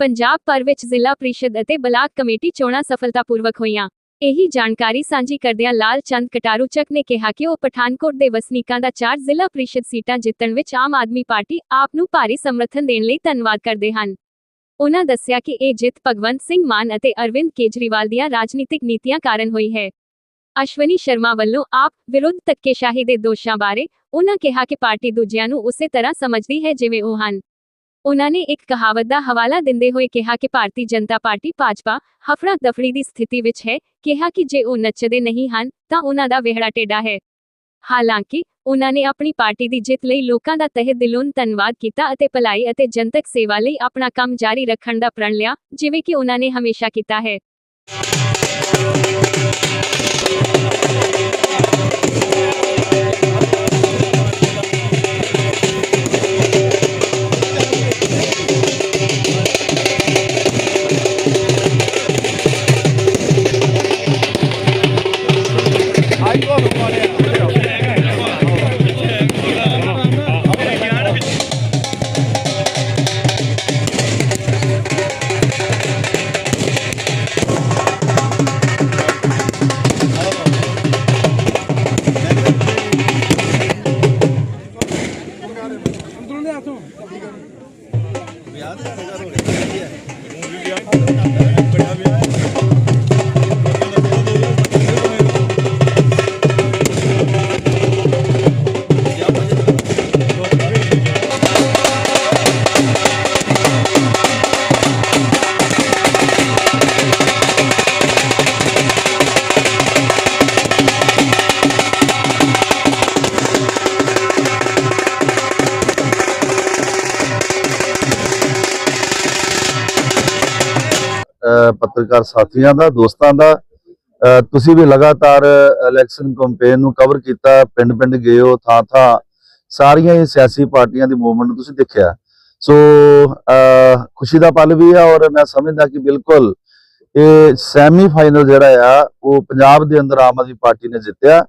ਪੰਜਾਬ ਭਰ ਵਿੱਚ ਜ਼ਿਲ੍ਹਾ ਪ੍ਰੀਸ਼ਦ ਅਤੇ ਬਲਾਕ ਕਮੇਟੀ ਚੋਣਾਂ ਸਫਲਤਾਪੂਰਵਕ ਹੋਈਆਂ। ਇਹੀ ਜਾਣਕਾਰੀ ਸਾਂਝੀ ਕਰਦਿਆਂ ਲਾਲ ਚੰਦ ਕਟਾਰੂਚਕ ਨੇ ਕਿਹਾ ਕਿ ਉਹ ਪਠਾਨਕੋਟ ਦੇ ਵਸਨੀਕਾਂ ਦਾ ਚਾਰ ਜ਼ਿਲ੍ਹਾ ਪ੍ਰੀਸ਼ਦ ਸੀਟਾਂ ਜਿੱਤਣ ਵਿੱਚ ਆਮ ਆਦਮੀ ਪਾਰਟੀ ਆਪ ਨੂੰ ਭਾਰੀ ਸਮਰਥਨ ਦੇਣ ਲਈ ਧੰਨਵਾਦ ਕਰਦੇ ਹਨ। ਉਹਨਾਂ ਦੱਸਿਆ ਕਿ ਇਹ ਜਿੱਤ ਭਗਵੰਤ ਸਿੰਘ ਮਾਨ ਅਤੇ ਅਰਵਿੰਦ ਕੇਜਰੀਵਾਲ ਦੀਆਂ ਰਾਜਨੀਤਿਕ ਨੀਤੀਆਂ ਕਾਰਨ ਹੋਈ ਹੈ। ਅਸ਼ਵਨੀ ਸ਼ਰਮਾ ਵੱਲੋਂ ਆਪ ਵਿਰੁੱਧ ਧੱਕੇਸ਼ਾਹੀ ਦੇ ਦੋਸ਼ਾਂ ਬਾਰੇ ਉਹਨਾਂ ਕਿਹਾ ਕਿ ਪਾਰਟੀ ਦੂਜਿਆਂ ਨੂੰ ਉਸੇ ਤਰ੍ਹਾਂ ਸਮਝਦੀ ਹੈ ਜਿਵੇਂ ਉਹ ਹਨ। ਉਨ੍ਹਾਂ ਨੇ ਇੱਕ ਕਹਾਵਤ ਦਾ ਹਵਾਲਾ ਦਿੰਦੇ ਹੋਏ ਕਿਹਾ ਕਿ ਭਾਰਤੀ ਜਨਤਾ ਪਾਰਟੀ ਭਾਜਪਾ ਹਫੜਾ ਦਫੜੀ ਦੀ ਸਥਿਤੀ ਵਿੱਚ ਹੈ, ਕਿਹਾ ਕਿ ਜੇ ਉਹ ਨੱਚਦੇ ਨਹੀਂ ਹਨ, ਤਾਂ ਉਹਨਾਂ ਦਾ ਵਿਹੜਾ ਟੇਢਾ ਹੈ। ਹਾਲਾਂਕਿ, ਉਹਨਾਂ ਨੇ ਆਪਣੀ ਪਾਰਟੀ ਦੀ ਜਿੱਤ ਲਈ ਲੋਕਾਂ ਦਾ ਤਹਿ ਦਿਲੋਂ ਧੰਨਵਾਦ ਕੀਤਾ ਅਤੇ ਭਲਾਈ ਅਤੇ ਜਨਤਕ ਸੇਵਾ ਲਈ ਆਪਣਾ ਕੰਮ ਜਾਰੀ ਰੱਖਣ ਦਾ ਪ੍ਰਣ ਲਿਆ, ਜਿਵੇਂ ਕਿ ਉਨ੍ਹਾਂ ਨੇ ਹਮੇਸ਼ਾ ਕੀਤਾ ਹੈ। ਪੱਤਰਕਾਰ ਸਾਥੀਆਂ ਦਾ, ਦੋਸਤਾਂ ਦਾ। ਤੁਸੀਂ ਵੀ ਲਗਾਤਾਰ ਇਲੈਕਸ਼ਨ ਕੈਂਪੇਨ ਨੂੰ ਕਵਰ ਕੀਤਾ, ਪਿੰਡ-ਪਿੰਡ ਗਏ ਹੋ, ਥਾਂ-ਥਾਂ। ਸਾਰੀਆਂ ਹੀ ਸਿਆਸੀ ਪਾਰਟੀਆਂ ਦੀ ਮੂਵਮੈਂਟ ਤੁਸੀਂ ਦੇਖਿਆ। ਸੋ ਖੁਸ਼ੀ ਦਾ ਪਲ ਵੀ ਹੈ ਔਰ ਮੈਂ ਸਮਝਦਾ ਕਿ ਬਿਲਕੁਲ ਇਹ ਸੈਮੀ ਫਾਈਨਲ ਜਿਹੜਾ ਆ, ਉਹ ਪੰਜਾਬ ਦੇ ਅੰਦਰ ਆਮ ਆਦਮੀ ਪਾਰਟੀ ਨੇ ਜਿੱਤਿਆ।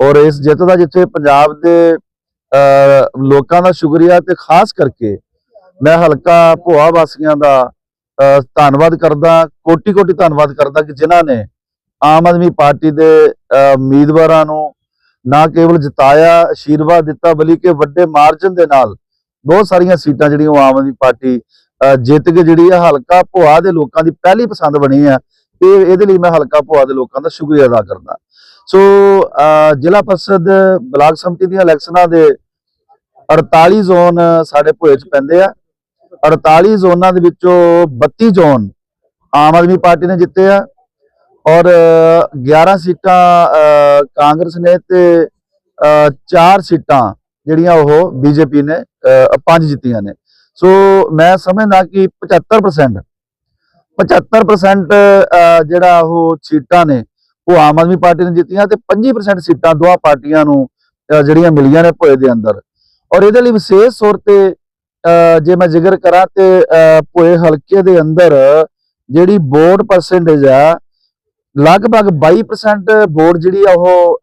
ਔਰ ਇਸ ਜਿੱਤ ਦਾ ਜਿੱਥੇ ਪੰਜਾਬ ਦੇ ਅਹ ਲੋਕਾਂ ਦਾ ਸ਼ੁਕਰੀਆ ਤੇ ਖਾਸ ਕਰਕੇ ਮੈਂ ਹਲਕਾ ਭੋਆ ਵਾਸੀਆਂ ਦਾ ਧੰਨਵਾਦ ਕਰਦਾ ਕੋਟੀ ਕੋਟੀ ਧੰਨਵਾਦ ਕਰਦਾ ਕਿ ਜਿਨ੍ਹਾਂ ਨੇ ਆਮ ਆਦਮੀ ਪਾਰਟੀ ਦੇ ਉਮੀਦਵਾਰਾਂ ਨੂੰ ਨਾ ਕੇਵਲ ਜਿਤਾਇਆ ਆਸ਼ੀਰਵਾਦ ਦਿੱਤਾ, ਬਲਕਿ ਵੱਡੇ ਮਾਰਜਨ ਦੇ ਨਾਲ ਬਹੁਤ ਸਾਰੀਆਂ ਸੀਟਾਂ ਜਿਹੜੀਆਂ ਉਹ ਆਮ ਆਦਮੀ ਪਾਰਟੀ, ਅਹ ਜਿੱਤ ਕੇ ਜਿਹੜੀ ਹੈ ਹਲਕਾ ਭੋਆ ਦੇ ਲੋਕਾਂ ਦੀ ਪਹਿਲੀ ਪਸੰਦ ਬਣੀ ਹੈ ਇਹ, ਇਹਦੇ ਲਈ ਮੈਂ ਹਲਕਾ ਭੋਆ ਦੇ ਲੋਕਾਂ ਦਾ ਸ਼ੁਕਰੀਆ ਅਦਾ ਕਰਦਾ। ਸੋ, ਅਹ ਜ਼ਿਲ੍ਹਾ ਪਰਿਸ਼ਦ ਬਲਾਕ ਸੰਮਤੀ ਦੀਆਂ ਇਲੈਕਸ਼ਨਾਂ ਦੇ 48 ਜ਼ੋਨ ਸਾਡੇ ਭੋਏ ਚ ਪੈਂਦੇ ਆ। 48 ਜ਼ੋਨਾਂ ਦੇ ਵਿੱਚੋਂ 32 ਜ਼ੋਨ ਆਮ ਆਦਮੀ ਪਾਰਟੀ ਨੇ ਜਿੱਤੇ ਆ ਔਰ 11 ਸੀਟਾਂ ਕਾਂਗਰਸ ਨੇ ਤੇ 4 ਸੀਟਾਂ ਜਿਹੜੀਆਂ ਉਹ ਬੀਜੇਪੀ ਨੇ ਪੰਜ ਜਿੱਤੀਆਂ ਨੇ। ਸੋ ਮੈਂ ਸਮਝਦਾ ਕਿ 75% 75% ਜਿਹੜਾ ਉਹ ਸੀਟਾਂ ਨੇ ਉਹ ਆਮ ਆਦਮੀ ਪਾਰਟੀ ਨੇ ਜਿੱਤੀਆਂ ਤੇ 25% ਸੀਟਾਂ ਦੋਹਾਂ ਪਾਰਟੀਆਂ ਨੂੰ ਜਿਹੜੀਆਂ ਮਿਲੀਆਂ ਨੇ ਭੋਏ ਦੇ ਅੰਦਰ। ਔਰ ਇਹਦੇ ਲਈ ਵਿਸ਼ੇਸ਼ ਤੌਰ ਤੇ ਜੇ ਮੈਂ ਜ਼ਿਕਰ ਕਰਾਂ ਤੇ, ਅਹ ਭੋਏ ਹਲਕੇ ਦੇ ਅੰਦਰ ਜਿਹੜੀ ਵੋਟ ਪਰਸੈਂਟੇਜ ਆ, ਲਗਭਗ 22% ਵੋਟ ਜਿਹੜੀ ਆ ਉਹ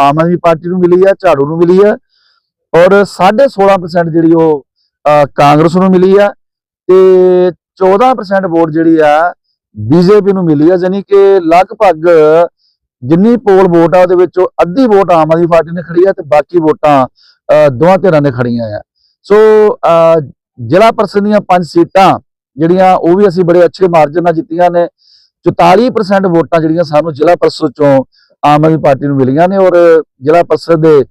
ਆਮ ਆਦਮੀ ਪਾਰਟੀ ਨੂੰ ਮਿਲੀ ਆ, ਝਾੜੂ ਨੂੰ ਮਿਲੀ ਆ ਔਰ 16.5% ਜਿਹੜੀ ਉਹ ਕਾਂਗਰਸ ਨੂੰ ਮਿਲੀ ਆ ਤੇ 14% ਵੋਟ ਜਿਹੜੀ ਆ ਬੀਜੇਪੀ ਨੂੰ ਮਿਲੀ ਆ ਯਾਨੀ ਕਿ ਲਗਭਗ ਜਿੰਨੀ ਪੋਲ ਵੋਟ ਆ ਉਹਦੇ ਵਿੱਚੋਂ ਅੱਧੀ ਵੋਟ ਆਮ ਆਦਮੀ ਪਾਰਟੀ ਨੇ ਖੜੀ ਆ ਤੇ ਬਾਕੀ ਵੋਟਾਂ, ਅਹ ਦੋਹਾਂ ਧਿਰਾਂ ਨੇ ਖੜੀਆਂ ਆ। ਸੋ ਜ਼ਿਲ੍ਹਾ ਪਰਿਸ਼ਦ ਦੀਆਂ ਪੰਜ ਸੀਟਾਂ ਜਿਹੜੀਆਂ ਉਹ ਵੀ ਅਸੀਂ ਬੜੇ ਅੱਛੇ ਮਾਰਜਨ ਨਾਲ ਜਿੱਤੀਆਂ ਨੇ। 44% ਵੋਟਾਂ ਜਿਹੜੀਆਂ ਸਾਨੂੰ ਜ਼ਿਲ੍ਹਾ ਪਰਿਸ਼ਦ ਚੋਂ ਆਮ ਆਦਮੀ ਪਾਰਟੀ ਨੂੰ ਮਿਲੀਆਂ ਨੇ ਔਰ ਜ਼ਿਲ੍ਹਾ ਪਰਿਸ਼ਦ ਦੇ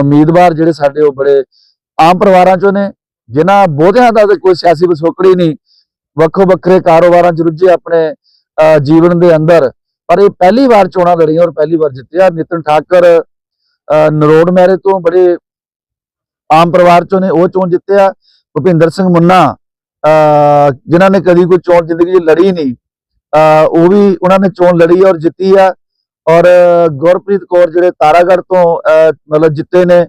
ਉਮੀਦਵਾਰ ਜਿਹੜੇ ਸਾਡੇ ਉਹ ਬੜੇ ਆਮ ਪਰਿਵਾਰਾਂ ਚੋਂ ਨੇ, ਜਿਨ੍ਹਾਂ ਬਹੁਤਿਆਂ ਦਾ ਕੋਈ ਸਿਆਸੀ ਵਿਸੋਕੜੀ ਨਹੀਂ। ਵੱਖੋ ਵੱਖਰੇ ਕਾਰੋਬਾਰਾਂ 'ਚ ਰੁੱਝੇ ਆਪਣੇ ਅਹ ਜੀਵਨ ਦੇ ਅੰਦਰ। ਪਰ ਇਹ ਪਹਿਲੀ ਵਾਰ ਚੋਣਾਂ ਲੜੀਆਂ ਔਰ ਪਹਿਲੀ ਵਾਰ ਜਿੱਤਿਆ। ਨਿਤਨ ਠਾਕਰ ਅਹ ਨਰੋੜ ਮੈਰੇ ਤੋਂ ਬੜੇ ਆਮ ਪਰਿਵਾਰ ਚੋਂ ਨੇ ਉਹ ਚੋਣ ਜਿੱਤਿਆ ਭੁਪਿੰਦਰ ਸਿੰਘ ਮੁੰਨਾ ਜਿਨ੍ਹਾਂ ਨੇ ਕਦੀ ਕੋਈ ਚੋਣ ਜ਼ਿੰਦਗੀ 'ਚ ਲੜੀ ਨਹੀਂ ਉਹ ਵੀ ਉਹਨਾਂ ਨੇ ਚੋਣ ਲੜੀ ਔਰ ਜਿੱਤੀ ਆ। ਔਰ ਗੁਰਪ੍ਰੀਤ ਕੌਰ ਜਿਹੜੇ ਤਾਰਾਗੜ੍ਹ ਤੋਂ ਮਤਲਬ ਜਿੱਤੇ ਨੇ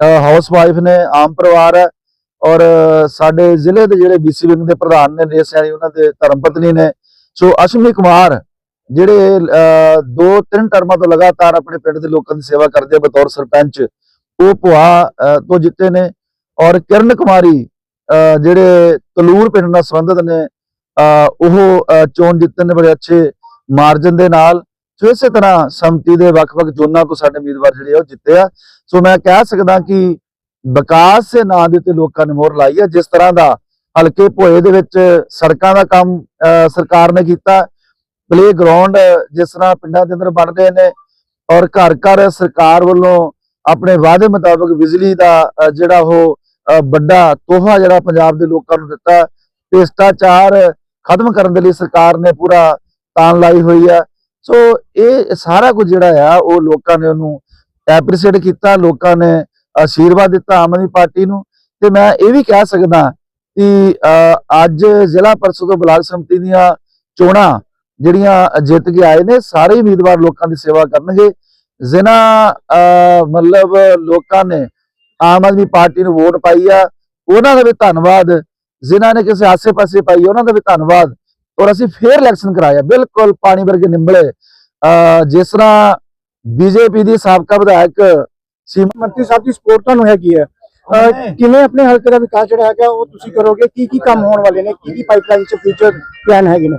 ਹਾਊਸ ਵਾਈਫ ਨੇ, ਆਮ ਪਰਿਵਾਰ ਹੈ। ਔਰ ਸਾਡੇ ਜ਼ਿਲ੍ਹੇ ਦੇ ਜਿਹੜੇ ਬੀਸੀ ਵਿੰਗ ਦੇ ਪ੍ਰਧਾਨ ਨੇ ਨੇਸ ਸੈਣੀ ਉਹਨਾਂ ਦੇ ਧਰਮ ਪਤਨੀ ਨੇ। ਸੋ ਅਸ਼ਵਨੀ ਕੁਮਾਰ ਜਿਹੜੇ ਦੋ ਤਿੰਨ ਟਰਮਾਂ ਤੋਂ ਲਗਾਤਾਰ ਆਪਣੇ ਪਿੰਡ ਦੇ ਲੋਕਾਂ ਦੀ ਸੇਵਾ ਕਰਦੇ ਆ, ਬਤੌਰ ਸਰਪੰਚ ਉਹ ਭੁਆ ਤੋਂ ਜਿੱਤੇ ਨੇ ਔਰ ਕਿਰਨ ਕੁਮਾਰੀ, ਅਹ, ਜਿਹੜੇ ਤਲੂਰ ਪਿੰਡ ਨਾਲ ਸੰਬੰਧਿਤ ਨੇ, ਅਹ, ਉਹ ਚੋਣ ਜਿੱਤੇ ਨੇ ਬੜੇ ਅੱਛੇ ਮਾਰਜਨ ਦੇ ਨਾਲ, ਸੋ ਇਸੇ ਤਰ੍ਹਾਂ ਸੰਮਤੀ ਦੇ ਵੱਖ-ਵੱਖ ਜ਼ੋਨਾਂ ਤੋਂ ਸਾਡੇ ਉਮੀਦਵਾਰ ਜਿਹੜੇ ਆ ਉਹ ਜਿੱਤੇ ਆ। ਸੋ ਮੈਂ ਕਹਿ ਸਕਦਾ ਕਿ ਵਿਕਾਸ ਦੇ ਨਾਂ ਦੇ ਉੱਤੇ ਲੋਕਾਂ ਨੇ ਮੋਹਰ ਲਾਈ ਆ, ਜਿਸ ਤਰ੍ਹਾਂ ਦਾ ਹਲਕੇ ਭੋਏ ਦੇ ਵਿੱਚ ਸੜਕਾਂ ਦਾ ਕੰਮ, ਅਹ, ਸਰਕਾਰ ਨੇ ਕੀਤਾ ਪਲੇ ਗਰਾਊਂਡ ਜਿਸ ਤਰ੍ਹਾਂ ਪਿੰਡਾਂ ਦੇ ਅੰਦਰ ਬਣ ਰਹੇ ਨੇ ਔਰ ਘਰ ਘਰ ਸਰਕਾਰ ਵੱਲੋਂ ਆਪਣੇ ਵਾਅਦੇ ਮੁਤਾਬਕ ਬਿਜਲੀ ਦਾ ਜਿਹੜਾ ਉਹ ਵੱਡਾ ਤੋਹਫਾ ਜਿਹੜਾ ਪੰਜਾਬ ਦੇ ਲੋਕਾਂ ਨੂੰ ਦਿੱਤਾ ਭ੍ਰਿਸ਼ਟਾਚਾਰ ਖਤਮ ਕਰਨ ਦੇ ਲਈ ਸਰਕਾਰ ਨੇ ਪੂਰਾ ਤਾਨ ਲਾਈ ਹੋਈ ਆ। ਸੋ ਇਹ ਸਾਰਾ ਕੁਝ ਜਿਹੜਾ ਆ ਉਹ ਲੋਕਾਂ ਨੇ ਉਹਨੂੰ ਐਪਰੀਸ਼ੀਏਟ ਕੀਤਾ ਲੋਕਾਂ ਨੇ ਆਸ਼ੀਰਵਾਦ ਦਿੱਤਾ ਆਮ ਆਦਮੀ ਪਾਰਟੀ ਨੂੰ। ਤੇ ਮੈਂ ਇਹ ਵੀ ਕਹਿ ਸਕਦਾ ਕਿ ਅਹ, ਅੱਜ ਜ਼ਿਲ੍ਹਾ ਪਰਿਸ਼ਦ ਤੋਂ ਬਲਾਕ ਸੰਮਤੀ ਦੀਆਂ ਚੋਣਾਂ ਜਿਹੜੀਆਂ ਜਿੱਤ ਕੇ ਆਏ ਨੇ ਸਾਰੇ ਉਮੀਦਵਾਰ ਲੋਕਾਂ ਦੀ ਸੇਵਾ ਕਰਨਗੇ। ਜਿਨ੍ਹਾਂ ਮਤਲਬ ਲੋਕਾਂ ਨੇ ਆਮ ਆਦਮੀ ਪਾਰਟੀ ਨੂੰ ਵੋਟ ਪਾਈ ਆ। ਉਹਨਾਂ ਦਾ ਵੀ ਧੰਨਵਾਦ। ਜਿਨ੍ਹਾਂ ਨੇ ਕਿਸੇ ਆਸੇ-ਪਾਸੇ ਪਾਈ ਉਹਨਾਂ ਦਾ ਵੀ ਧੰਨਵਾਦ। ਔਰ ਅਸੀਂ ਫੇਰ ਇਲੈਕਸ਼ਨ ਕਰਾਇਆ। ਬਿਲਕੁਲ ਪਾਣੀ ਵਰਗੇ ਨਿੰਬਲੇ। ਜਿਸ ਤਰ੍ਹਾਂ ਬੀਜੇਪੀ ਦੀ ਸਾਬਕਾ ਵਿਧਾਇਕ ਸੀਮਾ ਮੰਤਰੀ ਸਾਹਿਬ ਦੀ ਸਪੋਰਟ ਤੁਹਾਨੂੰ ਹੈਗੀ ਹੈ ਕਿਵੇਂ ਆਪਣੇ ਹਲਕੇ ਦਾ ਵਿਕਾਸ ਜਿਹੜਾ ਹੈਗਾ ਉਹ ਤੁਸੀਂ ਕਰੋਗੇ? ਕੀ ਕੀ ਕੰਮ ਹੋਣ ਵਾਲੇ ਨੇ? ਕੀ ਕੀ ਪਾਈਪਲਾਈਨ ਚ ਫਿਊਚਰ ਪਲਾਨ ਹੈਗੇ ਨੇ?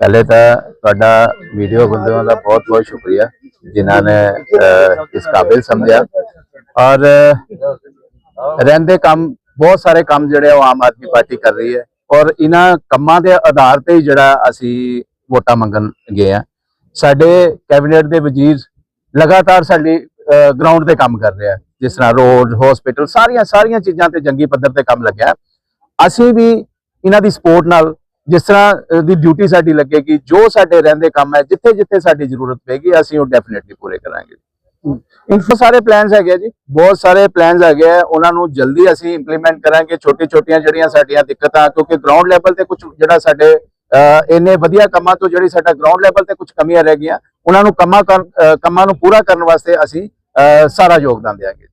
ਪਹਿਲੇ ਤਾਂ ਤੁਹਾਡਾ ਵੀਡੀਓ ਬੰਦਿਆਂ ਦਾ ਬਹੁਤ ਬਹੁਤ ਸ਼ੁਕਰੀਆ। ਜਿਨ੍ਹਾਂ ਨੇ ਇਸ ਕਾਬਿਲ ਸਮਝਿਆ। ਔਰ ਰਹਿੰਦੇ ਕੰਮ, ਬਹੁਤ ਸਾਰੇ ਕੰਮ ਜਿਹੜੇ ਉਹ ਆਮ ਆਦਮੀ ਪਾਰਟੀ ਕਰ ਰਹੀ ਹੈ। ਔਰ ਇਹਨਾਂ ਕੰਮਾਂ ਦੇ ਆਧਾਰ ਤੇ ਹੀ ਜਿਹੜਾ ਅਸੀਂ ਵੋਟਾਂ ਮੰਗਣ ਗਏ ਆ ਸਾਡੇ ਕੈਬਨਿਟ ਦੇ ਵਜ਼ੀਰ ਲਗਾਤਾਰ ਸਾਡੀ ਗਰਾਊਂਡ ਤੇ ਕੰਮ ਕਰ ਰਿਹਾ। ਜਿਸ ਤਰ੍ਹਾਂ ਰੋਡ ਹਸਪੀਟਲ ਸਾਰੀਆਂ ਸਾਰੀਆਂ ਚੀਜ਼ਾਂ ਤੇ ਜੰਗੀ ਪੱਧਰ ਤੇ ਕੰਮ ਲੱਗਿਆ। ਅਸੀਂ ਵੀ ਇਹਨਾਂ ਦੀ ਸਪੋਰਟ ਨਾਲ ਜਿਸ ਤਰ੍ਹਾਂ ਦੀ ਡਿਊਟੀ ਸਾਡੀ ਲੱਗੇਗੀ ਜੋ ਸਾਡੇ ਰਹਿੰਦੇ ਕੰਮ ਹੈ ਜਿੱਥੇ ਜਿੱਥੇ ਸਾਡੀ ਜ਼ਰੂਰਤ ਪਏਗੀ ਅਸੀਂ ਉਹ ਡੈਫੀਨਿਟਲੀ ਪੂਰੇ ਕਰਾਂਗੇ। ਇਨਫੋ ਸਾਰੇ ਪਲਾਨਸ ਹੈਗੇ ਜੀ। ਬਹੁਤ ਸਾਰੇ ਪਲਾਨਸ ਹੈਗੇ ਆ। ਉਹਨਾਂ ਨੂੰ ਜਲਦੀ ਅਸੀਂ ਇੰਪਲੀਮੈਂਟ ਕਰਾਂਗੇ। ਛੋਟੀ ਛੋਟੀਆਂ ਜਿਹੜੀਆਂ ਸਾਡੀਆਂ ਦਿੱਕਤਾਂ ਕਿਉਂਕਿ ਗਰਾਊਂਡ ਲੈਵਲ ਤੇ ਕੁਝ ਜਿਹੜਾ ਸਾਡੇ ਇੰਨੇ ਵਧੀਆ ਕੰਮਾਂ ਤੋਂ ਜਿਹੜੀ ਸਾਡਾ ਗਰਾਊਂਡ ਲੈਵਲ ਤੇ ਕੁਝ ਕਮੀਆਂ ਰਹਿ ਗਈਆਂ ਉਹਨਾਂ ਨੂੰ ਕੰਮਾਂ ਕੰਮਾਂ ਨੂੰ ਪੂਰਾ ਕਰਨ ਵਾਸਤੇ ਅਸੀਂ ਸਾਰਾ ਯੋਗਦਾਨ ਦੇਵਾਂਗੇ